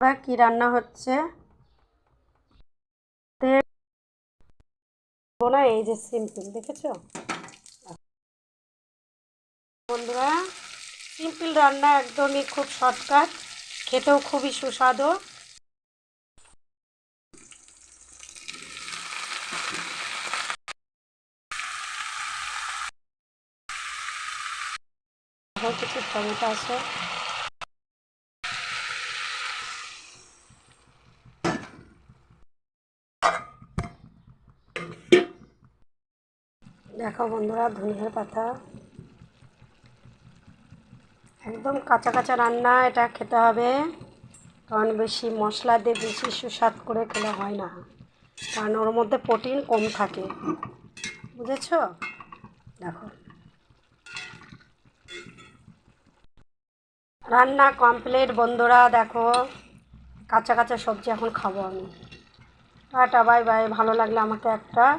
কি রান্না হচ্ছে? না এই যে সিম্পল, দেখেছ? বন্ধুরা, সিম্পল রান্না একদমই খুব শর্টকাট, খেতেও খুবই সুস্বাদু। কিছু টমেটো আছে। দেখো বন্ধুরা, ধনিয়ার পাতা। একদম কাঁচা কাঁচা রান্না, এটা খেতে হবে। কারণ বেশি মশলা দিয়ে বেশি সুস্বাদ করে খেলে হয় না। কারণ ওর মধ্যে প্রোটিন কম থাকে। বুঝেছ? দেখো। রান্না কমপ্লিট বন্ধুরা, দেখো। কাঁচা কাঁচা সবজি এখন খাব আমি। Tata, bye bye. ভালো লাগলে আমাকে একটা